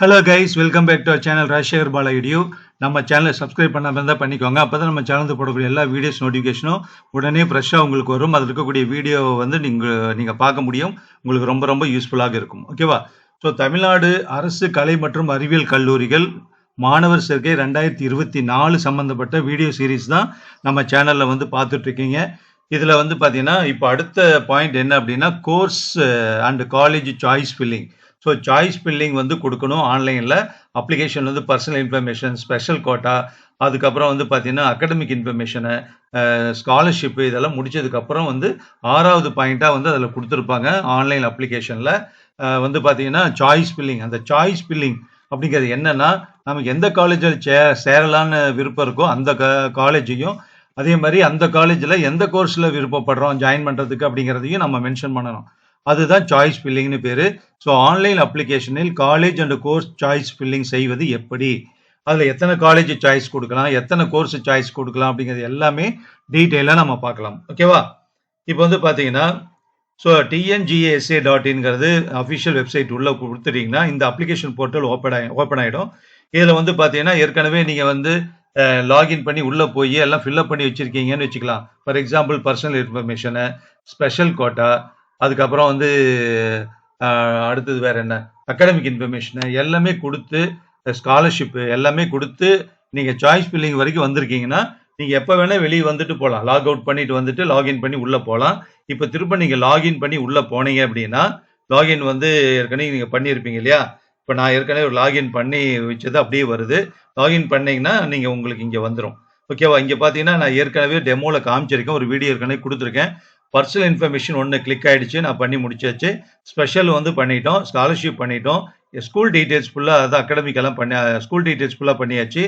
Hello guys welcome back to channel Rajasekar Bala video நம்ம சேனலை subscribe பண்ணாமல் இருந்தால் பண்ணிக்கோங்க. அப்போ தான் நம்ம சேனலுக்கு போடக்கூடிய எல்லா வீடியோஸ் நோட்டிஃபிகேஷனும் உடனே ஃப்ரெஷ்ஷாக உங்களுக்கு வரும். அதில் இருக்கக்கூடிய வீடியோவை வந்து நீங்கள் நீங்கள் பார்க்க முடியும். உங்களுக்கு ரொம்ப ரொம்ப யூஸ்ஃபுல்லாக இருக்கும். ஓகேவா ஸோ தமிழ்நாடு அரசு கலை மற்றும் அறிவியல் கல்லூரிகள் மாணவர் சேர்க்கை ரெண்டாயிரத்தி இருபத்தி நாலு சம்மந்தப்பட்ட வீடியோ சீரிஸ் தான் நம்ம சேனலில் வந்து பார்த்துட்ருக்கீங்க. இதில் வந்து பார்த்தீங்கன்னா இப்போ அடுத்த பாயிண்ட் என்ன அப்படின்னா course and college choice filling so choice filling வந்து கொடுக்கணும் ஆன்லைனில் அப்ளிகேஷன் வந்து பர்சனல் இன்ஃபர்மேஷன் ஸ்பெஷல் கோட்டா அதுக்கப்புறம் வந்து பார்த்தீங்கன்னா அகடமிக் இன்ஃபர்மேஷனு ஸ்காலர்ஷிப்பு இதெல்லாம் முடிச்சதுக்கப்புறம் வந்து ஆறாவது பாயிண்ட்டாக வந்து அதில் கொடுத்துருப்பாங்க ஆன்லைன் அப்ளிகேஷனில் வந்து பார்த்தீங்கன்னா சாய்ஸ் ஃபில்லிங் அந்த சாய்ஸ் பில்லிங் அப்படிங்கிறது என்னன்னா நமக்கு எந்த காலேஜில் சே சேரலான்னு விருப்பம் இருக்கோ அந்த க காலேஜையும் அதே மாதிரி அந்த காலேஜில் எந்த கோர்ஸில் விருப்பப்படுறோம் ஜாயின் பண்ணுறதுக்கு அப்படிங்கிறதையும் நம்ம மென்ஷன் பண்ணணும். அதுதான் சாய்ஸ் ஃபில்லிங்னு பேர். ஸோ ஆன்லைன் அப்ளிகேஷனில் college and course choice filling செய்வது எப்படி? அதில் எத்தனை காலேஜ் சாய்ஸ் கொடுக்கலாம்? எத்தனை கோர்ஸ் சாய்ஸ் கொடுக்கலாம்? அப்படிங்கிறது எல்லாமே டீட்டெயிலாக நம்ம பார்க்கலாம். ஓகேவா இப்போ வந்து பார்த்தீங்கன்னா ஸோ டிஎன்ஜிஏஎஸ்ஏ டாட் இன்ங்கிறது அஃபிஷியல் வெப்சைட் உள்ளே கொடுத்துட்டீங்கன்னா இந்த அப்ளிகேஷன் போர்ட்டல் ஓப்பன் ஆகி ஓப்பன் ஆகிடும் இதில் வந்து பார்த்தீங்கன்னா ஏற்கனவே நீங்கள் வந்து லாகின் பண்ணி உள்ளே போய் எல்லாம் ஃபில்அப் பண்ணி வச்சுருக்கீங்கன்னு வச்சுக்கலாம். For example personal information special quota அதுக்கப்புறம் வந்து அடுத்தது வேற என்ன? அகாடமிக் இன்ஃபர்மேஷனு எல்லாமே கொடுத்து ஸ்காலர்ஷிப்பு எல்லாமே கொடுத்து நீங்கள் சாய்ஸ் ஃபில்லிங் வரைக்கும் வந்திருக்கீங்கன்னா நீங்கள் எப்போ வேணால் வெளியே வந்துட்டு போகலாம் லாக் அவுட் பண்ணிட்டு வந்துட்டு லாகின் பண்ணி உள்ளே போகலாம் இப்போ திரும்ப நீங்கள் லாகின் பண்ணி உள்ளே போனீங்க அப்படின்னா லாகின் வந்து ஏற்கனவே நீங்கள் பண்ணியிருப்பீங்க இல்லையா? இப்போ நான் ஏற்கனவே ஒரு லாகின் பண்ணி வச்சது அப்படியே வருது. லாகின் பண்ணிங்கன்னா நீங்கள் உங்களுக்கு இங்கே வந்துடும் ஓகேவா இங்கே பார்த்தீங்கன்னா நான் ஏற்கனவே டெமோவில் காமிச்சிருக்கேன். ஒரு வீடியோ ஏற்கனவே கொடுத்துருக்கேன். பர்சனல் இன்ஃபர்மேஷன் ஒன்று கிளிக் ஆகிடுச்சு நான் பண்ணி முடிச்சாச்சு. ஸ்பெஷல் வந்து பண்ணிட்டோம் ஸ்காலர்ஷிப் பண்ணிட்டோம். ஸ்கூல் டீட்டெயில்ஸ் ஃபுல்லாக அதாவது அகடமிக் எல்லாம் பண்ணி ஸ்கூல் டீட்டெயில்ஸ் ஃபுல்லாக பண்ணியாச்சு.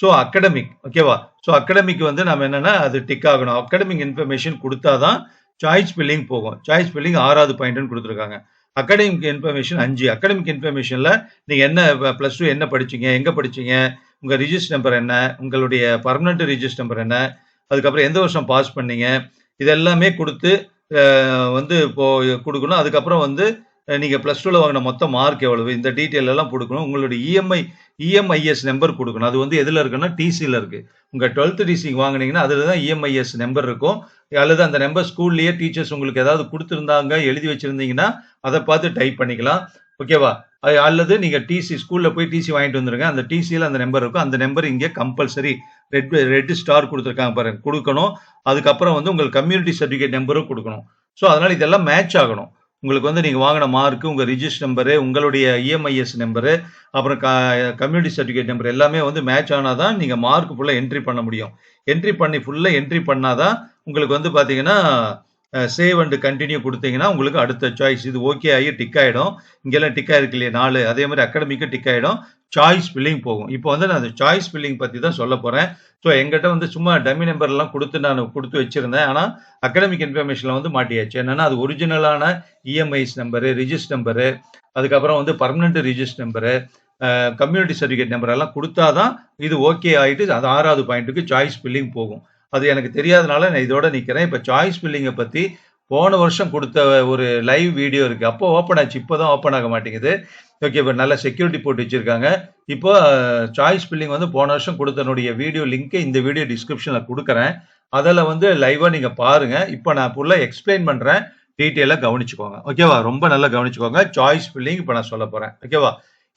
ஸோ அகடமிக் ஓகேவா ஸோ அகடமிக் வந்து நம்ம என்னென்னா அது டிக் ஆகணும். அகடமிக் இன்ஃபர்மேஷன் கொடுத்தா தான் சாய்ஸ் ஃபில்லிங் போகும். சாய்ஸ் ஃபில்லிங் ஆறாவது பாயிண்ட்னு கொடுத்துருக்காங்க. அகடமிக் இன்ஃபர்மேஷன் அஞ்சு. அகடமிக் இன்ஃபர்மேஷனில் நீங்கள் என்ன ப்ளஸ் டூ என்ன படிச்சிங்க எங்கே படிச்சிங்க உங்கள் ரிஜிஸ்டர் நம்பர் என்ன உங்களுடைய பர்மனண்ட் ரிஜிஸ்டர் நம்பர் என்ன அதுக்கப்புறம் எந்த வருஷம் பாஸ் பண்ணீங்க இதெல்லாமே கொடுத்து வந்து இப்போ கொடுக்கணும். அதுக்கப்புறம் வந்து நீங்கள் ப்ளஸ் டூவில் வாங்கின மொத்த மார்க் எவ்வளவு? இந்த டீட்டெயில் எல்லாம் கொடுக்கணும். உங்களுடைய இஎம்ஐ இஎம்ஐஎஸ் நம்பர் கொடுக்கணும். அது வந்து எதில் இருக்குன்னா டிசியில் இருக்குது உங்கள் டுவெல்த் டிசி வாங்கினீங்கன்னா அதில் தான் இஎம்ஐஎஸ் நம்பர் இருக்கும். அல்லது அந்த நம்பர் ஸ்கூல்லேயே டீச்சர்ஸ் உங்களுக்கு ஏதாவது கொடுத்துருந்தாங்க எழுதி வச்சுருந்தீங்கன்னா அதை பார்த்து டைப் பண்ணிக்கலாம். ஓகேவா அல்லது நீங்கள் டிசி ஸ்கூலில் போய் டிசி வாங்கிட்டு வந்துருங்க. அந்த டிசியில் அந்த நம்பர் இருக்கும். அந்த நம்பர் இங்கே கம்பல்சரி ரெட் ரெட் ஸ்டார் கொடுத்துருக்காங்க பாருங்க. கொடுக்கணும். அதுக்கப்புறம் வந்து உங்களுக்கு கம்யூனிட்டி சர்டிஃபிகேட் நம்பரும் கொடுக்கணும். ஸோ அதனால் இதெல்லாம் மேட்ச் ஆகணும். உங்களுக்கு வந்து நீங்கள் வாங்கின மார்க்கு உங்கள் ரிஜிஸ்டர் நம்பரு உங்களுடைய இஎம்ஐஎஸ் நம்பரு அப்புறம் க கம்யூனிட்டி சர்டிஃபிகேட் நம்பர் எல்லாமே வந்து மேட்ச் ஆனால் தான் நீங்கள் மார்க் ஃபுல்லாக என்ட்ரி பண்ண முடியும். என்ட்ரி பண்ணி ஃபுல்லாக என்ட்ரி பண்ணால் தான் உங்களுக்கு வந்து பார்த்தீங்கன்னா சேவ் அண்டு கண்டினியூ கொடுத்தீங்கன்னா உங்களுக்கு அடுத்த சாய்ஸ் இது ஓகே ஆகி டிக் ஆகிடும் இங்கெல்லாம் டிக் ஆகிருக்கு இல்லையா? நாலு. அதே மாதிரி அகாடமிக்கு டிக் ஆகிடும் சாய்ஸ் ஃபில்லிங் போகும். இப்போ வந்து நான் அந்த சாய்ஸ் ஃபில்லிங் பற்றி தான் சொல்ல போகிறேன் ஸோ எங்கிட்ட வந்து சும்மா டம்மி நம்பர்லாம் கொடுத்து நான் கொடுத்து வச்சுருந்தேன். ஆனால் அகாடமிக் இன்ஃபர்மேஷனில் வந்து மாட்டியாச்சு. என்னென்னா அது ஒரிஜினலான இஎம்ஐஸ் நம்பரு ரிஜிஸ்டர் நம்பரு அதுக்கப்புறம் வந்து permanent register number community certificate number எல்லாம் கொடுத்தா தான் இது ஓகே ஆகிட்டு அது ஆறாவது பாயிண்ட்டுக்கு சாய்ஸ் ஃபில்லிங் போகும். அது எனக்கு தெரியாதனால நான் இதோட நிற்கிறேன் இப்போ சாய்ஸ் ஃபில்லிங்கை பற்றி போன வருஷம் கொடுத்த ஒரு லைவ் வீடியோ இருக்குது அப்போ ஓப்பன் ஆச்சு. இப்போ தான் ஓப்பன் ஆக மாட்டேங்குது. ஓகே இப்போ நல்ல செக்யூரிட்டி போட்டு வச்சுருக்காங்க. இப்போ சாய்ஸ் ஃபில்லிங் வந்து போன வருஷம் கொடுத்தனுடைய வீடியோ லிங்க்கை இந்த வீடியோ டிஸ்கிரிப்ஷனில் கொடுக்குறேன். அதில் வந்து லைவாக நீங்கள் பாருங்கள் இப்போ நான் ஃபுல்லாக எக்ஸ்பிளைன் பண்ணுறேன் டீட்டெயிலாக கவனிச்சுக்கோங்க. ஓகேவா ரொம்ப நல்லா கவனிச்சுக்கோங்க. சாய்ஸ் ஃபில்லிங் இப்போ நான் சொல்ல போகிறேன் ஓகேவா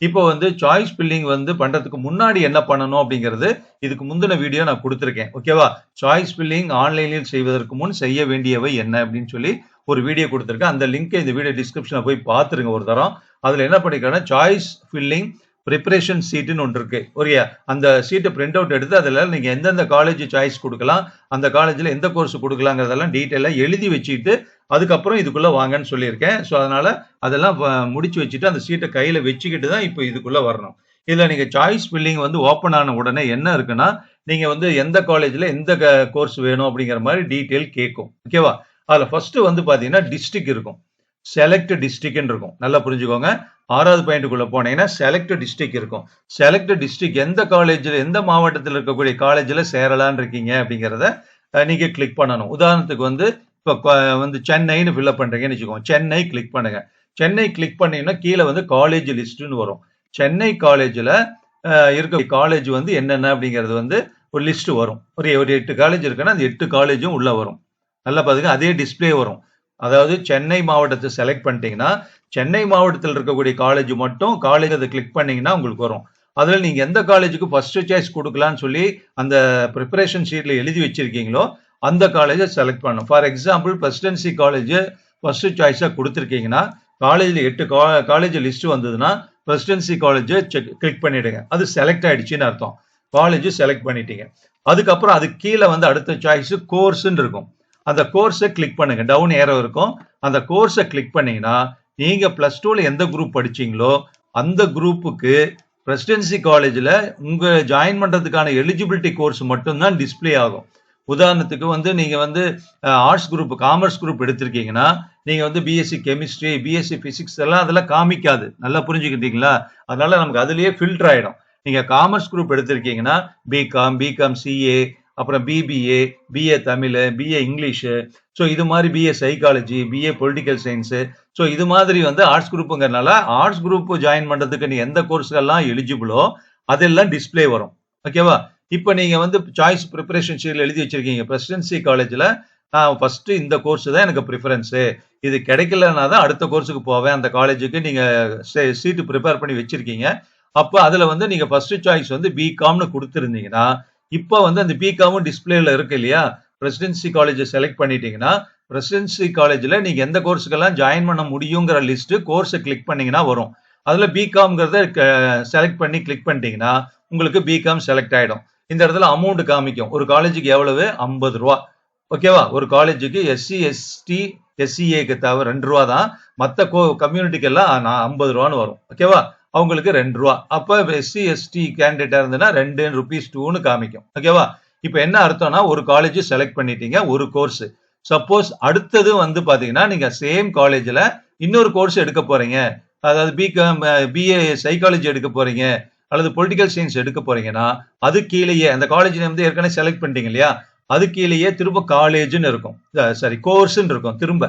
இப்போ வந்து சாய்ஸ் ஃபில்லிங் வந்து பண்றதுக்கு முன்னாடி என்ன பண்ணணும் அப்படிங்கிறது இதுக்கு முந்தின வீடியோ நான் கொடுத்துருக்கேன். ஓகேவா சாய்ஸ் ஃபில்லிங் ஆன்லைனில் செய்வதற்கு முன் செய்ய வேண்டியவை என்ன அப்படின்னு சொல்லி ஒரு வீடியோ கொடுத்துருக்கேன். அந்த லிங்க்கை இந்த வீடியோ டிஸ்கிரிப்ஷனில் போய் பார்த்துருங்க ஒரு தரம். அதில் என்ன பண்ணிக்கிறேன்னா சாய்ஸ் ஃபில்லிங் ப்ரிப்பரேஷன் சீட்டுன்னு ஒன்று இருக்கு. ஒரு அந்த சீட்டை பிரிண்ட் அவுட் எடுத்து அதில் நீங்கள் எந்தெந்த காலேஜ் சாய்ஸ் கொடுக்கலாம் அந்த காலேஜில் எந்த கோர்ஸ் கொடுக்கலாங்கிறதெல்லாம் டீட்டெயிலாக எழுதி வச்சுட்டு அதுக்கப்புறம் இதுக்குள்ளே வாங்கன்னு சொல்லியிருக்கேன். ஸோ அதனால் அதெல்லாம் முடிச்சு வச்சுட்டு அந்த சீட்டை கையில் வச்சுக்கிட்டு தான் இப்போ இதுக்குள்ளே வரணும். இதில் நீங்கள் சாய்ஸ் ஃபில்லிங் வந்து ஓப்பன் ஆன உடனே என்ன இருக்குன்னா நீங்கள் வந்து எந்த காலேஜில் எந்த கோர்ஸ் வேணும் அப்படிங்கிற மாதிரி டீட்டெயில் கேட்கும். ஓகேவா அதில் ஃபஸ்ட்டு வந்து பார்த்தீங்கன்னா டிஸ்ட்ரிக் இருக்கும். செலக்ட் டிஸ்ட்ரிக்ட்னு இருக்கும். நல்லா புரிஞ்சுக்கோங்க. ஆறாவது பாயிண்ட்டுக்குள்ள போனீங்கன்னா செலக்ட் டிஸ்ட்ரிக் இருக்கும். செலக்ட் டிஸ்ட்ரிக் எந்த காலேஜில் எந்த மாவட்டத்தில் இருக்கக்கூடிய காலேஜில் சேரலான் இருக்கீங்க அப்படிங்கிறத நீங்கள் கிளிக் பண்ணணும். உதாரணத்துக்கு வந்து இப்போ வந்து சென்னைன்னு ஃபில்அப் பண்ணுறீங்கன்னு வச்சுக்கோங்க. சென்னை கிளிக் பண்ணுங்க. சென்னை கிளிக் பண்ணீங்கன்னா கீழே வந்து காலேஜ் லிஸ்ட்டுன்னு வரும். சென்னை காலேஜில் இருக்க காலேஜ் வந்து என்னென்ன அப்படிங்கிறது வந்து ஒரு லிஸ்ட் வரும். ஒரு ஒரு எட்டு காலேஜ் இருக்குன்னா அந்த எட்டு காலேஜும் உள்ளே வரும். நல்லா பார்த்துங்க அதே டிஸ்பிளே வரும். அதாவது சென்னை மாவட்டத்தை செலக்ட் பண்ணிட்டீங்கன்னா சென்னை மாவட்டத்தில் இருக்கக்கூடிய காலேஜ் மட்டும் காலேஜ் அதை கிளிக் பண்ணீங்கன்னா உங்களுக்கு வரும். அதில் நீங்கள் எந்த காலேஜுக்கு ஃபர்ஸ்ட் சாய்ஸ் கொடுக்கலாம்னு சொல்லி அந்த ப்ரிப்பரேஷன் ஷீட்டில் எழுதி வச்சுருக்கீங்களோ அந்த காலேஜை செலக்ட் பண்ணும் for example Presidency college first சாய்ஸாக கொடுத்துருக்கீங்கன்னா காலேஜில் எட்டு கா காலேஜ் லிஸ்ட்டு வந்ததுன்னா பிரசிடென்சி காலேஜை செக் கிளிக் பண்ணிடுங்க. அது செலக்ட் ஆகிடுச்சின்னு அர்த்தம். காலேஜ் செலக்ட் பண்ணிட்டீங்க. அதுக்கப்புறம் அதுக்கு கீழே வந்து அடுத்த சாய்ஸு கோர்ஸுன்னு இருக்கும். அந்த கோர்ஸை கிளிக் பண்ணுங்க. டவுன் ஏரோ இருக்கும். அந்த கோர்ஸை கிளிக் பண்ணீங்கன்னா நீங்க பிளஸ் டூல எந்த குரூப் படிச்சீங்களோ அந்த குரூப்புக்கு பிரசிடென்சி காலேஜில் உங்கள் ஜாயின் பண்ணுறதுக்கான எலிஜிபிலிட்டி கோர்ஸ் மட்டும்தான் டிஸ்ப்ளே ஆகும். உதாரணத்துக்கு வந்து நீங்கள் வந்து ஆர்ட்ஸ் குரூப் காமர்ஸ் குரூப் எடுத்திருக்கீங்கன்னா நீங்கள் வந்து பிஎஸ்சி கெமிஸ்ட்ரி பிஎஸ்சி ஃபிசிக்ஸ் எல்லாம் அதெல்லாம் காமிக்காது. நல்லா புரிஞ்சுக்கிட்டீங்களா? அதனால நமக்கு அதுலேயே ஃபில்டர் ஆகிடும் நீங்கள் காமர்ஸ் குரூப் எடுத்திருக்கீங்கன்னா பிகாம் பிகாம் சிஏ அப்புறம் BBA BA Tamil BA English so இது மாதிரி BA psychology BA political science so இது மாதிரி வந்து ஆர்ட்ஸ் குரூப்புங்கிறனால ஆர்ட்ஸ் குரூப் ஜாயின் பண்ணுறதுக்கு நீ எந்த கோர்ஸ்கெல்லாம் எலிஜிபிளோ அதெல்லாம் டிஸ்ப்ளே வரும். ஓகேவா இப்போ நீங்கள் வந்து சாய்ஸ் ப்ரிப்பரேஷன் ஷீட்ல எழுதி வச்சிருக்கீங்க. பிரசிடென்சி காலேஜில் நான் ஃபஸ்ட்டு இந்த கோர்ஸ் தான் எனக்கு ப்ரிஃபரன்ஸு இது கிடைக்கலனா தான் அடுத்த கோர்ஸுக்கு போவேன். அந்த காலேஜுக்கு நீங்கள் சீட்டு ப்ரிப்பேர் பண்ணி வச்சிருக்கீங்க. அப்போ அதில் வந்து நீங்கள் ஃபஸ்ட்டு சாய்ஸ் வந்து பிகாம்னு கொடுத்துருந்தீங்கன்னா இப்போ வந்து அந்த பிகாமும் டிஸ்பிளேல இருக்கு இல்லையா? பிரசிடென்சி காலேஜை செலக்ட் பண்ணிட்டீங்கன்னா பிரசிடென்சி காலேஜில் நீங்கள் எந்த கோர்ஸுக்கெல்லாம் ஜாயின் பண்ண முடியுங்கிற லிஸ்ட்டு கோர்ஸை கிளிக் பண்ணிங்கன்னா வரும். அதில் பிகாம்ங்கிறத செலக்ட் பண்ணி கிளிக் பண்ணிட்டீங்கன்னா உங்களுக்கு பிகாம் செலக்ட் ஆகிடும் இந்த இடத்துல அமௌண்ட் காமிக்கும். ஒரு காலேஜுக்கு எவ்வளவு? ஐம்பது ரூபா. ஓகேவா ஒரு காலேஜுக்கு எஸ்சி எஸ்டி எஸ்சிஏக்கு தவிர ரெண்டு ரூபா தான். மற்ற கோ கம்யூனிட்டிக்கெல்லாம் நான் ஐம்பது ரூபான்னு வரும். ஓகேவா அவங்களுக்கு ரெண்டு ரூபா. அப்போ எஸ்சி எஸ்டி கேண்டிடேட்டா இருந்ததுன்னா ரெண்டு ருபீஸ் டூன்னு காமிக்கும். ஓகேவா இப்போ என்ன அர்த்தம்னா ஒரு காலேஜ் செலக்ட் பண்ணிட்டீங்க ஒரு கோர்ஸ் சப்போஸ் அடுத்தது வந்து பாத்தீங்கன்னா நீங்க சேம் காலேஜ்ல இன்னொரு கோர்ஸ் எடுக்க போறீங்க. அதாவது பிகாம் பிஏ சைக்காலஜி எடுக்க போறீங்க அல்லது பொலிட்டிக்கல் சயின்ஸ் எடுக்க போறீங்கன்னா அது கீழேயே அந்த காலேஜ் வந்து ஏற்கனவே செலக்ட் பண்ணிட்டீங்க இல்லையா? அது கீழேயே திரும்ப காலேஜ்னு இருக்கும். சாரி கோர்ஸ்ன்னு இருக்கும் திரும்ப.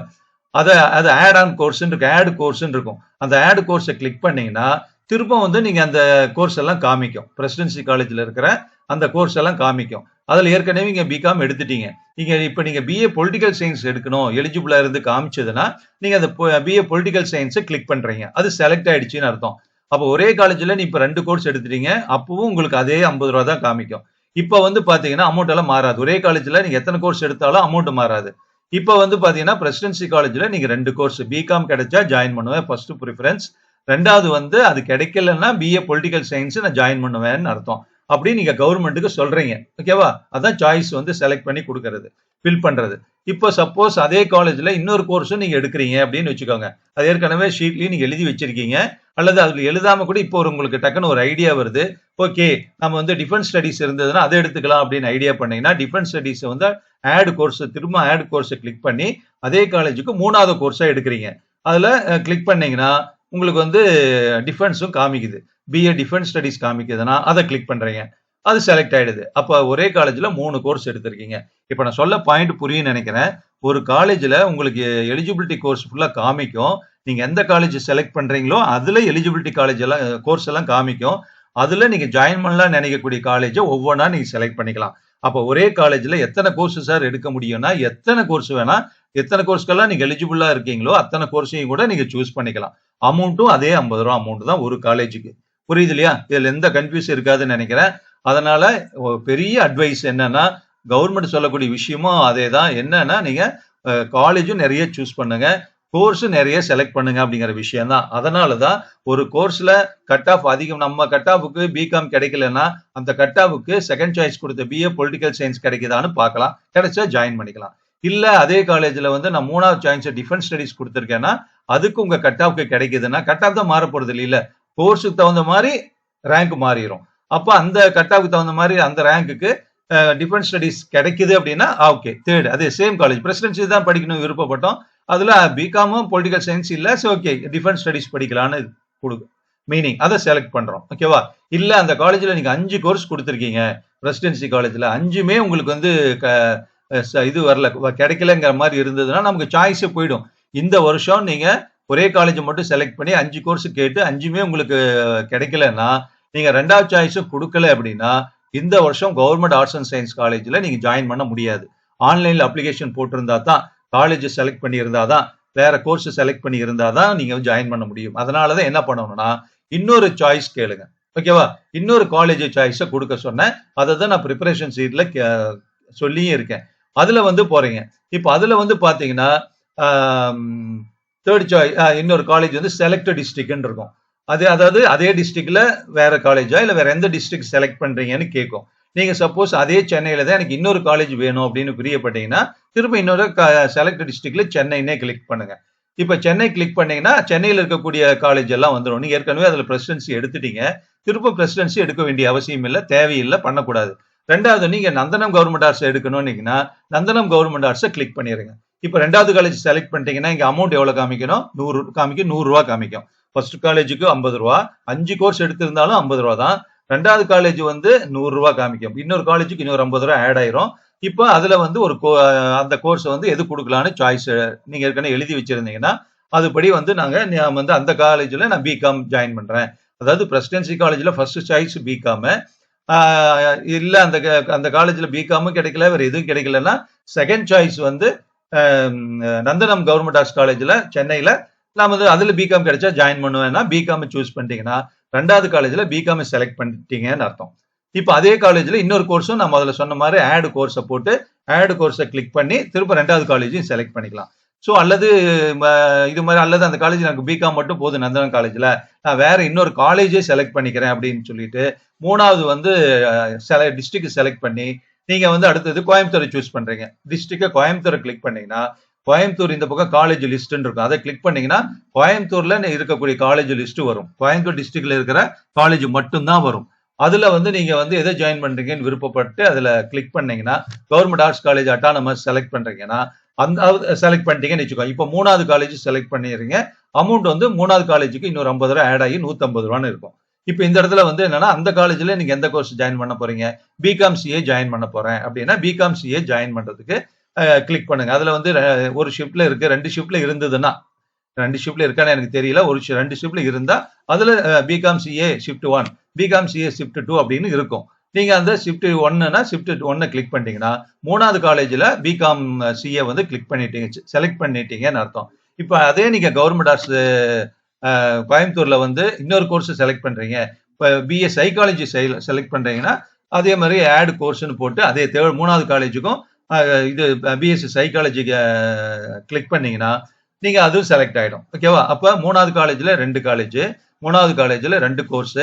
அதை அது ஆட் ஆன் கோர்ஸ்ன்னு இருக்கும் ஆட் கோர்ஸ்ன்னு இருக்கும். அந்த ஆட் கோர்ஸை கிளிக் பண்ணீங்கன்னா திரும்ப வந்து நீங்க அந்த கோர்ஸ் எல்லாம் காமிக்கும். பிரசிடென்சி காலேஜ்ல இருக்கிற அந்த கோர்ஸ் எல்லாம் காமிக்கும். அதில் ஏற்கனவே இங்கே பிகாம் எடுத்துட்டீங்க. நீங்கள் இப்போ நீங்கள் பிஏ பொலிட்டிக்கல் சயின்ஸ் எடுக்கணும் எலிஜிபிளாக இருந்து காமிச்சதுன்னா நீங்கள் அந்த பிஏ பொலிட்டிக்கல் சயின்ஸை கிளிக் பண்ணுறீங்க அது செலக்ட் ஆகிடுச்சின்னு அர்த்தம். அப்போ ஒரே காலேஜில் நீ இப்போ ரெண்டு கோர்ஸ் எடுத்துட்டீங்க அப்பவும் உங்களுக்கு அதே ஐம்பது ரூபா தான் காமிக்கும். இப்போ வந்து பார்த்தீங்கன்னா அமௌண்ட் எல்லாம் மாறாது. ஒரே காலேஜில் நீங்கள் எத்தனை கோர்ஸ் எடுத்தாலும் அமௌண்ட் மாறாது. இப்போ வந்து பார்த்தீங்கன்னா பிரசிடென்சி காலேஜில் நீங்கள் ரெண்டு கோர்ஸ் பிகாம் கிடைச்சா ஜாயின் பண்ணுவேன். ஃபர்ஸ்ட் ப்ரிஃபரன்ஸ் ரெண்டாவது வந்து அது கிடைக்கலன்னா பிஏ பொலிட்டிக்கல் சயின்ஸ் நான் ஜாயின் பண்ணுவேன்னு அர்த்தம். அப்படி நீங்க கவர்மெண்ட்டுக்கு சொல்றீங்க. ஓகேவா அதான் சாய்ஸ் வந்து செலக்ட் பண்ணி கொடுக்கறது ஃபில் பண்றது. இப்போ சப்போஸ் அதே காலேஜ்ல இன்னொரு கோர்ஸும் நீங்க எடுக்கிறீங்க அப்படின்னு வச்சுக்கோங்க. அது ஏற்கனவே ஷீட்லயும் நீங்க எழுதி வச்சிருக்கீங்க. அல்லது அதுல எழுதாம கூட இப்போ ஒரு உங்களுக்கு டக்குன்னு ஒரு ஐடியா வருது. ஓகே நம்ம வந்து டிஃபென்ஸ் ஸ்டடிஸ் இருந்ததுன்னா அதை எடுத்துக்கலாம் அப்படின்னு ஐடியா பண்ணீங்கன்னா டிஃபென்ஸ் ஸ்டடிஸ் வந்து ஆட் கோர்ஸ் திரும்ப ஆட் கோர்ஸை கிளிக் பண்ணி அதே காலேஜுக்கு மூணாவது கோர்ஸா எடுக்கிறீங்க. அதுல கிளிக் பண்ணீங்கன்னா உங்களுக்கு வந்து டிஃபென்ஸும் காமிக்குது. பிஏ டிஃபென்ஸ் ஸ்டடிஸ் காமிக்குதுன்னா அதை கிளிக் பண்ணுறீங்க அது செலக்ட் ஆகிடுது அப்போ ஒரே காலேஜில் மூணு கோர்ஸ் எடுத்திருக்கீங்க. இப்போ நான் சொல்ல பாயிண்ட் புரியும் நினைக்கிறேன். ஒரு காலேஜில் உங்களுக்கு எலிஜிபிலிட்டி கோர்ஸ் ஃபுல்லாக காமிக்கும். நீங்கள் எந்த காலேஜ் செலக்ட் பண்ணுறீங்களோ அதில் எலிஜிபிலிட்டி காலேஜ் எல்லாம் கோர்ஸ் எல்லாம் காமிக்கும். அதில் நீங்கள் ஜாயின் பண்ணலாம் நினைக்கக்கூடிய காலேஜை ஒவ்வொன்றா நீங்கள் செலக்ட் பண்ணிக்கலாம். அப்போ ஒரே காலேஜில் எத்தனை கோர்ஸ் சார் எடுக்க முடியும்னா எத்தனை கோர்ஸ் வேணால் எத்தனை கோர்ஸ்க்கெல்லாம் நீங்கள் எலிஜிபிளாக இருக்கீங்களோ அத்தனை கோர்ஸையும் கூட நீங்கள் சூஸ் பண்ணிக்கலாம். அமௌண்ட்டும் அதே ஐம்பது ரூபா அமௌண்ட் தான் ஒரு காலேஜுக்கு புரியுது இல்லையா இதில் எந்த கன்ஃபியூஸ் இருக்காதுன்னு நினைக்கிறேன். அதனால பெரிய அட்வைஸ் என்னன்னா கவர்மெண்ட் சொல்லக்கூடிய விஷயமும் அதே தான் என்னன்னா நீங்க காலேஜும் நிறைய சூஸ் பண்ணுங்க. கோர்ஸும் நிறைய செலக்ட் பண்ணுங்க அப்படிங்கிற விஷயம் தான் அதனால தான் ஒரு கோர்ஸ்ல கட் ஆஃப் அதிகம் நம்ம கட் ஆஃபுக்கு பிகாம் கிடைக்கலன்னா அந்த கட் ஆஃபுக்கு செகண்ட் சாய்ஸ் கொடுத்த பிஏ பொலிட்டிக்கல் சயின்ஸ் கிடைக்குதான்னு பார்க்கலாம். கிடைச்சா ஜாயின் பண்ணிக்கலாம். இல்ல அதே காலேஜ்ல வந்து நான் மூணாவது சாய்ஸ் டிஃபென்ஸ் ஸ்டடிஸ் கொடுத்துருக்கேன்னா அதுக்கு உங்க கட் ஆஃப்க்கு கிடைக்குதுன்னா கட் ஆஃப் தான் மாற போறது இல்ல கோர்ஸுக்கு தகுந்த மாதிரி ரேங்க் மாறிடும் அப்போ அந்த கட் ஆஃப்க்கு தகுந்த மாதிரி அந்த ரேங்க்குக்கு டிஃபென்ஸ் ஸ்டடிஸ் கிடைக்குது அப்படின்னா ஓகே தேர்ட் அதே சேம் காலேஜ் பிரசிடென்சி தான் படிக்கணும் விருப்பப்பட்டோம். அதில் பிகாமும் பொலிட்டிக்கல் சயின்ஸ் இல்லை ஸோ ஓகே டிஃபென்ஸ் ஸ்டடிஸ் படிக்கலான்னு கொடுக்கு மீனிங் அதை செலக்ட் பண்ணுறோம் ஓகேவா இல்லை அந்த காலேஜில் நீங்கள் அஞ்சு கோர்ஸ் கொடுத்துருக்கீங்க. பிரசிடென்சி காலேஜில் அஞ்சுமே உங்களுக்கு வந்து க இது வரல. கிடைக்கலங்கிற மாதிரி இருந்ததுன்னா நமக்கு சாய்ஸே போயிடும். இந்த வருஷம் நீங்க ஒரே காலேஜ் மட்டும் செலக்ட் பண்ணி அஞ்சு கோர்ஸ் கேட்டு அஞ்சுமே உங்களுக்கு கிடைக்கலன்னா நீங்க ரெண்டாவது சாய்ஸும் கொடுக்கல அப்படின்னா இந்த வருஷம் கவர்மெண்ட் ஆர்ட்ஸ் அண்ட் சயின்ஸ் காலேஜ்ல நீங்க ஜாயின் பண்ண முடியாது. ஆன்லைன்ல அப்ளிகேஷன் போட்டிருந்தா தான் காலேஜ் செலக்ட் பண்ணியிருந்தா தான் வேற கோர்ஸ் செலக்ட் பண்ணி இருந்தா தான் நீங்க ஜாயின் பண்ண முடியும். அதனால தான் என்ன பண்ணணும்னா இன்னொரு சாய்ஸ் கேளுங்க. ஓகேவா இன்னொரு காலேஜ் சாய்ஸை கொடுக்க சொன்னேன். அதை தான் நான் ப்ரிப்பரேஷன் சீட்ல சொல்லியும் இருக்கேன். அதுல வந்து போறீங்க. இப்போ அதுல வந்து பாத்தீங்கன்னா தேர்ட் சாய்ஸ் இன்னொரு காலேஜ் வந்து செலக்டட் டிஸ்ட்ரிக்ட்னு இருக்கும். அது அதாவது அதே டிஸ்ட்ரிக்ட்ல வேற காலேஜா இல்லை வேற எந்த டிஸ்ட்ரிக்ட் செலக்ட் பண்றீங்கன்னு கேட்கும் நீங்க சப்போஸ் அதே சென்னையில தான் எனக்கு இன்னொரு காலேஜ் வேணும் அப்படின்னு பிரியப்பட்டீங்கன்னா திரும்ப இன்னொரு செலக்ட் டிஸ்ட்ரிக்ட்ல சென்னைன்னே கிளிக் பண்ணுங்க. இப்ப சென்னை கிளிக் பண்ணீங்கன்னா சென்னையில் இருக்கக்கூடிய காலேஜ் எல்லாம் வந்துடும் நீங்க ஏற்கனவே அதுல பிரசிடென்சி எடுத்துட்டீங்க. திரும்ப பிரசிடென்சி எடுக்க வேண்டிய அவசியம் இல்லை தேவையில்லை பண்ணக்கூடாது. ரெண்டாவது நீங்க நந்தனம் கவர்மெண்ட் ஆர்ட்ஸ் எடுக்கணும்னீங்கன்னா நந்தனம் கவர்மெண்ட் ஆர்ட்ஸை கிளிக் பண்ணிடுங்க இப்போ ரெண்டாவது காலேஜ் செலக்ட் பண்ணிட்டீங்கன்னா இங்க அமௌண்ட் எவ்வளவு காமிக்கணும்? நூறு காமிக்கும் நூறுரூவா காமிக்கும். ஃபர்ஸ்ட் காலேஜுக்கு ஐம்பது ரூபா அஞ்சு கோர்ஸ் எடுத்திருந்தாலும் ஐம்பது ரூபா தான். ரெண்டாவது காலேஜ் வந்து நூறு ரூபா காமிக்கும். இன்னொரு காலேஜுக்கு இன்னொரு ஐம்பது ரூபா ஆட் ஆயிரும். இப்போ அதுல வந்து ஒரு அந்த கோர்ஸ் வந்து எது கொடுக்கலான்னு சாய்ஸ் நீங்க ஏற்கனவே எழுதி வச்சிருந்தீங்கன்னா அதுபடி வந்து நாங்க வந்து அந்த காலேஜ்ல நான் பிகாம் ஜாயின் பண்றேன். அதாவது பிரசிடென்சி காலேஜ்ல ஃபர்ஸ்ட் சாய்ஸ் பிகாம் இல்லை அந்த அந்த காலேஜில் பிகாமும் கிடைக்கல வேறு எதுவும் கிடைக்கலன்னா செகண்ட் சாய்ஸ் வந்து நந்தனம் கவர்மெண்ட் ஆர்ட்ஸ் காலேஜில் சென்னையில் நாம் வந்து அதில் பிகாம் கிடைச்சா ஜாயின் பண்ணுவேன்னா பிகாம் சூஸ் பண்ணிட்டீங்கன்னா ரெண்டாவது காலேஜில் பிகாம் செலக்ட் பண்ணிட்டீங்கன்னு அர்த்தம். இப்போ அதே காலேஜில் இன்னொரு கோர்ஸும் நான் முதல்ல சொன்ன மாதிரி ஆடு கோர்ஸை போட்டு ஆடு கோர்ஸை கிளிக் பண்ணி திரும்ப ரெண்டாவது காலேஜையும் செலக்ட் பண்ணிக்கலாம். ஸோ அல்லது இது மாதிரி அல்லது அந்த காலேஜ் எனக்கு பிகாம் மட்டும் போதும் நந்தனம் காலேஜில் நான் வேற இன்னொரு காலேஜே செலக்ட் பண்ணிக்கிறேன் அப்படின்னு சொல்லிட்டு மூணாவது வந்து செல டிஸ்ட்ரிக்ட் செலக்ட் பண்ணி நீங்கள் வந்து அடுத்தது கோயம்புத்தூரை சூஸ் பண்ணுறீங்க டிஸ்ட்ரிக்டை கோயம்புத்தூரை கிளிக் பண்ணீங்கன்னா கோயம்புத்தூர் இந்த பக்கம் காலேஜ் லிஸ்ட்டுன்னு இருக்கும். அதை கிளிக் பண்ணீங்கன்னா கோயம்புத்தூர்ல இருக்கக்கூடிய காலேஜ் லிஸ்ட் வரும். கோயம்புத்தூர் டிஸ்ட்ரிக்ட்ல இருக்கிற காலேஜ் மட்டும்தான் வரும். அதுல வந்து நீங்க வந்து எதை ஜாயின் பண்றீங்கன்னு விருப்பப்பட்டு அதுல கிளிக் பண்ணீங்கன்னா government arts college autonomous select பண்றீங்கன்னா அந்த செலக்ட் பண்ணிட்டீங்கன்னு வச்சுக்கோங்க இப்போ மூணாவது காலேஜ் செலக்ட் பண்ணிடுறீங்க. அமௌண்ட் வந்து மூணாவது காலேஜுக்கு இன்னொரு ஐம்பது ரூபா ஆட் ஆகி நூற்றம்பது ரூபான்னு இருக்கும். இப்போ இந்த இடத்துல வந்து என்னன்னா அந்த காலேஜில் நீங்கள் எந்த கோர்ஸ் ஜாயின் பண்ண போறீங்க? பிகாம் சிஏ ஜாயின் பண்ண போறேன். அப்படின்னா பிகாம் சிஏ ஜாயின் பண்ணுறதுக்கு கிளிக் பண்ணுங்க. அதில் வந்து ஒரு ஷிஃப்ட்ல இருக்கு ரெண்டு ஷிஃப்ட்ல இருந்ததுன்னா. ரெண்டு ஷிஃப்ட்ல இருக்கான்னு எனக்கு தெரியல. ஒரு ரெண்டு ஷிஃப்ட்ல இருந்தா அதுல BCom CA shift one BCom CA shift two அப்படின்னு இருக்கும். நீங்க அந்த ஷிஃப்ட் ஒன்னுனா ஷிஃப்ட் ஒன்னை கிளிக் பண்ணிட்டீங்கன்னா மூணாவது காலேஜ்ல பிகாம் சிஏ வந்து கிளிக் பண்ணிட்டீங்க செலக்ட் பண்ணிட்டீங்கன்னு அர்த்தம். இப்போ அதே நீங்க கவர்மெண்ட் ஆர்ட்ஸ் கோயம்புத்தூர்ல வந்து இன்னொரு கோர்ஸ் செலக்ட் பண்றீங்க. இப்போ பிஏ சைக்காலஜி செலக்ட் பண்றீங்கன்னா அதே மாதிரி ஆட் கோர்ஸ்னு போட்டு அதே தேர்ட் மூணாவது காலேஜுக்கும் இது பிஎஸ்சி சைக்காலஜி கிளிக் பண்ணீங்கன்னா நீங்க அதுவும் செலக்ட் ஆயிடும். ஓகேவா அப்ப மூணாவது காலேஜ்ல ரெண்டு காலேஜ் மூணாவது காலேஜ்ல ரெண்டு கோர்ஸ்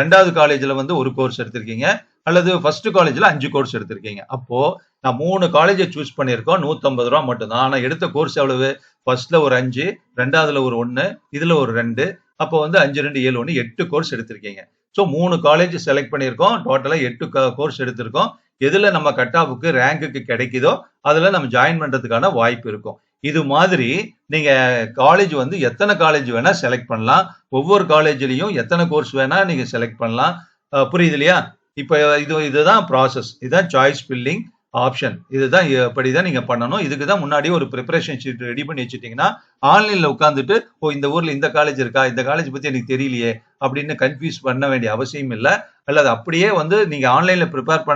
ரெண்டாவது காலேஜில் வந்து ஒரு கோர்ஸ் எடுத்திருக்கீங்க அல்லது ஃபர்ஸ்ட் காலேஜில் அஞ்சு கோர்ஸ் எடுத்திருக்கீங்க. அப்போது நான் மூணு காலேஜை சூஸ் பண்ணியிருக்கோம் நூற்றம்பது ரூபா மட்டும்தான். ஆனால் எடுத்த கோர்ஸ் எவ்வளவு? ஃபர்ஸ்ட்ல ஒரு அஞ்சு ரெண்டாவதுல ஒரு ஒன்று இதில் ஒரு ரெண்டு அப்போ வந்து அஞ்சு ரெண்டு ஏழு ஒன்று எட்டு கோர்ஸ் எடுத்திருக்கீங்க. ஸோ மூணு காலேஜ் செலக்ட் பண்ணியிருக்கோம் டோட்டலாக எட்டு கோர்ஸ் எடுத்திருக்கோம். எதில் நம்ம கட் ஆஃபுக்கு ரேங்குக்கு கிடைக்குதோ அதில் நம்ம ஜாயின் பண்ணுறதுக்கான வாய்ப்பு இருக்கும். இது மாதிரி நீங்க காலேஜ் வந்து எத்தனை காலேஜ் வேணா செலக்ட் பண்ணலாம். ஒவ்வொரு காலேஜ்லயும் எத்தனை கோர்ஸ் வேணா நீங்க செலக்ட் பண்ணலாம். புரியுது இல்லையா? இப்ப இது இதுதான் ப்ராசஸ் இதுதான் சாய்ஸ் ஃபில்லிங் ஆப்ஷன் இதுதான் இப்படிதான் நீங்க பண்ணணும். இதுக்கு தான் முன்னாடி ஒரு ப்ரிப்பரேஷன் ஷீட் ரெடி பண்ணி வச்சுட்டீங்கன்னா ஆன்லைன்ல உட்காந்துட்டு ஓ இந்த ஊர்ல இந்த காலேஜ் இருக்கா? இந்த காலேஜ் பத்தி எனக்கு தெரியலையே அப்படின்னு கன்ஃபியூஸ் பண்ண வேண்டிய அவசியம் இல்லை. அல்லது அப்படியே வந்து நீங்க ஆன்லைன்ல ப்ரிப்பேர்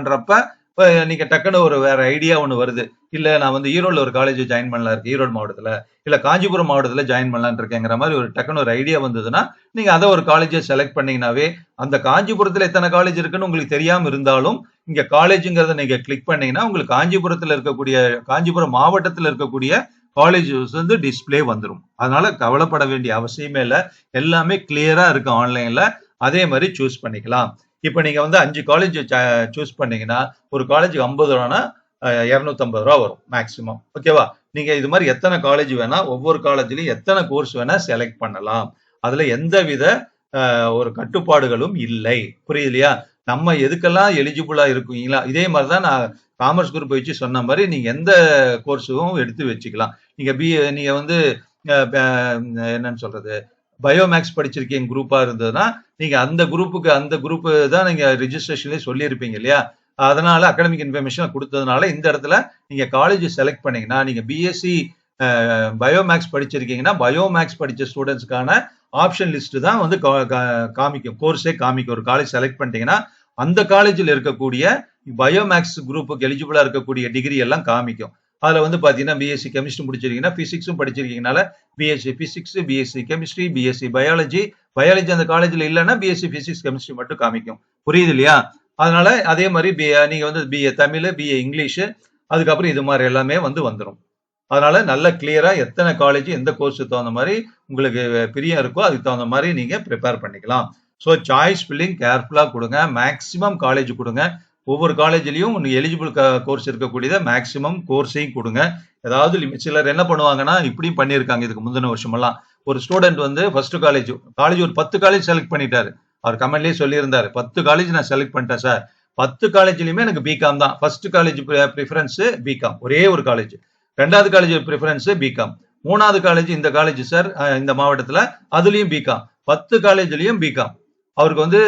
இப்போ நீங்கள் டக்குன்னு ஒரு வேற ஐடியா ஒன்று வருது. இல்லை நான் வந்து ஈரோடுல ஒரு காலேஜ் ஜாயின் பண்ணலாம் இருக்கு ஈரோடு மாவட்டத்தில். இல்லை காஞ்சிபுரம் மாவட்டத்தில் ஜாயின் பண்ணலான் இருக்கேங்கிற மாதிரி ஒரு டக்குன்னு ஒரு ஐடியா வந்ததுன்னா நீங்கள் அதை ஒரு காலேஜை செலக்ட் பண்ணீங்கன்னாவே அந்த காஞ்சிபுரத்தில் எத்தனை காலேஜ் இருக்குன்னு உங்களுக்கு தெரியாமல் இருந்தாலும் இங்கே காலேஜுங்கிறத நீங்கள் கிளிக் பண்ணீங்கன்னா உங்களுக்கு காஞ்சிபுரத்தில் இருக்கக்கூடிய காஞ்சிபுரம் மாவட்டத்தில் இருக்கக்கூடிய காலேஜஸ் வந்து டிஸ்பிளே வந்துடும் அதனால கவலைப்பட வேண்டிய அவசியமே இல்லை. எல்லாமே கிளியரா இருக்கு ஆன்லைன்ல அதே மாதிரி சூஸ் பண்ணிக்கலாம். இப்போ நீங்க வந்து அஞ்சு காலேஜ் சூஸ் பண்ணீங்கன்னா ஒரு காலேஜுக்கு ஐம்பது ரூபானா இரநூத்தம்பது ரூபா வரும் மேக்சிமம் ஓகேவா நீங்க இது மாதிரி எத்தனை காலேஜ் வேணா ஒவ்வொரு காலேஜ்லயும் எத்தனை கோர்ஸ் வேணா செலக்ட் பண்ணலாம். அதுல எந்த வித ஒரு கட்டுப்பாடுகளும் இல்லை. புரியுது நம்ம எதுக்கெல்லாம் எலிஜிபிளா இருக்குங்களா? இதே மாதிரிதான் நான் காமர்ஸ் குரூப் வச்சு சொன்ன மாதிரி நீங்க எந்த கோர்ஸும் எடுத்து வச்சுக்கலாம். நீங்க பி நீங்க வந்து என்னன்னு சொல்றது? பயோமேக்ஸ் படிச்சிருக்கீங்க குரூப்பா இருந்ததுன்னா நீங்க அந்த குரூப்புக்கு அந்த குரூப் தான் நீங்க ரிஜிஸ்ட்ரேஷன்லேயே சொல்லியிருப்பீங்க இல்லையா? அதனால அகாடமிக் இன்ஃபர்மேஷன் கொடுத்ததுனால இந்த இடத்துல நீங்க காலேஜ் செலக்ட் பண்ணீங்கன்னா நீங்க பிஎஸ்சி பயோமேக்ஸ் படிச்சிருக்கீங்கன்னா பயோமேக்ஸ் படிச்ச ஸ்டூடெண்ட்ஸ்க்கான ஆப்ஷன் லிஸ்ட் தான் வந்து கா- கா- காமிக்கும். கோர்ஸே காமிக்கும். ஒரு காலேஜ் செலக்ட் பண்ணிட்டீங்கன்னா அந்த காலேஜில் இருக்கக்கூடிய பயோமேக்ஸ் குரூப்புக்கு எலிஜிபிளா இருக்கக்கூடிய டிகிரி எல்லாம் காமிக்கும். அதில் வந்து பார்த்தீங்கன்னா பிஎஸ்சி கெமிஸ்ட்ரி முடிச்சிருக்கீங்கன்னா ஃபிசிக்ஸும் படிச்சிருக்கீங்கனால BSc physics BSc chemistry BSc biology biology அந்த காலேஜில் இல்லைன்னா பிஎஸ்சி ஃபிசிக்ஸ் கெமிஸ்ட்ரி மட்டும் காமிக்கும். புரியுது இல்லையா? அதனால அதே மாதிரி பி நீங்கள் வந்து பிஏ தமிழ் பிஏ இங்கிலீஷு அதுக்கப்புறம் இது மாதிரி எல்லாமே வந்து வந்துடும் அதனால நல்ல கிளியராக எத்தனை காலேஜ் எந்த கோர்ஸுக்கு தகுந்த மாதிரி உங்களுக்கு பிரியம் இருக்கோ அதுக்கு தகுந்த மாதிரி நீங்கள் ப்ரிப்பேர் பண்ணிக்கலாம். ஸோ சாய்ஸ் ஃபில்லிங் கேர்ஃபுல்லாக கொடுங்க மேக்ஸிமம் காலேஜ் கொடுங்க. ஒவ்வொரு காலேஜ்லயும் எலிஜிபிள் கோர்ஸ் இருக்கக்கூடியதை மேக்ஸிமம் கோர்ஸையும் கொடுங்க. ஏதாவது சிலர் என்ன பண்ணுவாங்கன்னா இப்படியும் பண்ணியிருக்காங்க இதுக்கு முந்தின வருஷமெல்லாம். ஒரு ஸ்டூடெண்ட் வந்து ஃபர்ஸ்ட் காலேஜ் காலேஜ் ஒரு பத்து காலேஜ் செலக்ட் பண்ணிட்டாரு. அவர் கமெண்ட்லேயே சொல்லியிருந்தார் பத்து காலேஜ் நான் செலக்ட் பண்ணிட்டேன் சார் பத்து காலேஜ்லையுமே எனக்கு பிகாம் தான். ஃபர்ஸ்ட் காலேஜ் ப்ரிஃபரன்ஸு பிகாம் ஒரே ஒரு காலேஜ் ரெண்டாவது காலேஜ் ப்ரிஃபரன்ஸு பிகாம் மூணாவது காலேஜ் இந்த காலேஜ் சார் இந்த மாவட்டத்தில் அதுலேயும் பிகாம் பத்து காலேஜ்லேயும் பிகாம் அவருக்கு வந்து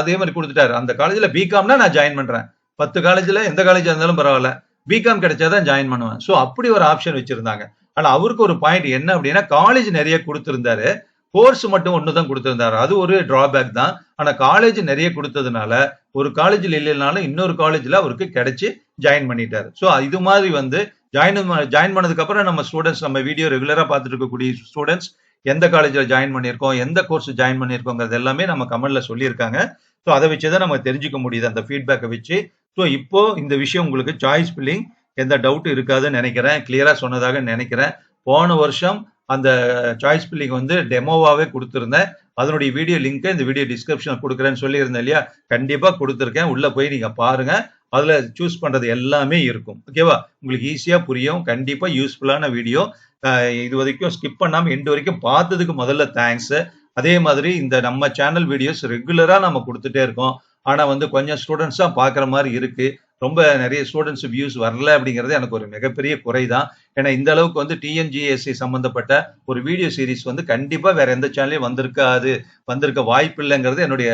அதே மாதிரி கொடுத்துட்டாரு. அந்த காலேஜ்ல பிகாம்னா நான் ஜாயின் பண்றேன். பத்து காலேஜ்ல எந்த காலேஜ் இருந்தாலும் பரவாயில்ல. பிகாம் கிடைச்சாதான் ஜாயின் பண்ணுவேன். ஸோ அப்படி ஒரு ஆப்ஷன் வச்சிருந்தாங்க. ஆனா அவருக்கு ஒரு பாயிண்ட் என்ன அப்படின்னா காலேஜ் நிறைய கொடுத்துருந்தாரு. கோர்ஸ் மட்டும் ஒன்று தான் கொடுத்துருந்தாரு. அது ஒரு டிராபேக் தான். ஆனால் காலேஜ் நிறைய கொடுத்ததுனால ஒரு காலேஜில் இல்லைனாலும் இன்னொரு காலேஜ்ல அவருக்கு கிடைச்சு ஜாயின் பண்ணிட்டாரு. ஸோ இது மாதிரி வந்து ஜாயின் ஜாயின் பண்ணதுக்கு அப்புறம் நம்ம ஸ்டூடெண்ட்ஸ் நம்ம வீடியோ ரெகுலராக பார்த்துட்டு இருக்கக்கூடிய ஸ்டூடெண்ட்ஸ் எந்த காலேஜில் ஜாயின் பண்ணியிருக்கோம் எந்த கோர்ஸ் ஜாயின் பண்ணியிருக்கோங்கிறது எல்லாமே நம்ம கமெண்ட்ல சொல்லியிருக்காங்க. ஸோ அதை வச்சு தான் நம்ம தெரிஞ்சுக்க முடியுது அந்த ஃபீட்பேக்கை வச்சு. ஸோ இப்போ இந்த விஷயம் உங்களுக்கு சாய்ஸ் பில்லிங் எந்த டவுட் இருக்காதுன்னு நினைக்கிறேன். கிளியராக சொன்னதாக நினைக்கிறேன். போன வருஷம் அந்த சாய்ஸ் பில்லிங் வந்து டெமோவாகவே கொடுத்துருந்தேன். அதனுடைய வீடியோ லிங்க்கை இந்த வீடியோ டிஸ்கிரிப்ஷனில் கொடுக்குறேன்னு சொல்லியிருந்தேன் இல்லையா? கண்டிப்பாக கொடுத்துருக்கேன். உள்ளே போய் நீங்கள் பாருங்கள் அதில் சூஸ் பண்ணுறது எல்லாமே இருக்கும். ஓகேவா உங்களுக்கு ஈஸியாக புரியும். கண்டிப்பாக யூஸ்ஃபுல்லான வீடியோ இது வரைக்கும் ஸ்கிப் பண்ணாமல் எண்டு வரைக்கும் பார்த்ததுக்கு முதல்ல தேங்க்ஸ் அதே மாதிரி இந்த நம்ம சேனல் வீடியோஸ் ரெகுலராக நம்ம கொடுத்துட்டே இருக்கோம். ஆனால் வந்து கொஞ்சம் ஸ்டூடெண்ட்ஸ் தான் பார்க்குற மாதிரி இருக்குது ரொம்ப நிறைய ஸ்டூடெண்ட்ஸ் வியூஸ் வரல அப்படிங்கிறது எனக்கு ஒரு மிகப்பெரிய குறை தான் ஏன்னா இந்த அளவுக்கு வந்து டிஎன்ஜிஎஸ்சி சம்மந்தப்பட்ட ஒரு வீடியோ சீரிஸ் வந்து கண்டிப்பாக வேற எந்த சேனலையும் வந்திருக்காது. வந்திருக்க வாய்ப்பு இல்லைங்கிறது என்னுடைய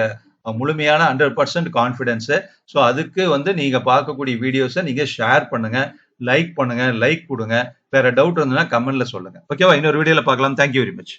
முழுமையான ஹண்ட்ரட் பர்சன்ட் கான்ஃபிடென்ஸு ஸோ அதுக்கு வந்து நீங்கள் பார்க்கக்கூடிய வீடியோஸை நீங்கள் ஷேர் பண்ணுங்கள் லைக் பண்ணுங்கள் லைக் கொடுங்க. வேற டவுட் இருந்ததுன்னா கமெண்ட்ல சொல்லுங்க. ஓகேவா இன்னொரு வீடியோல பார்க்கலாம். Thank you very much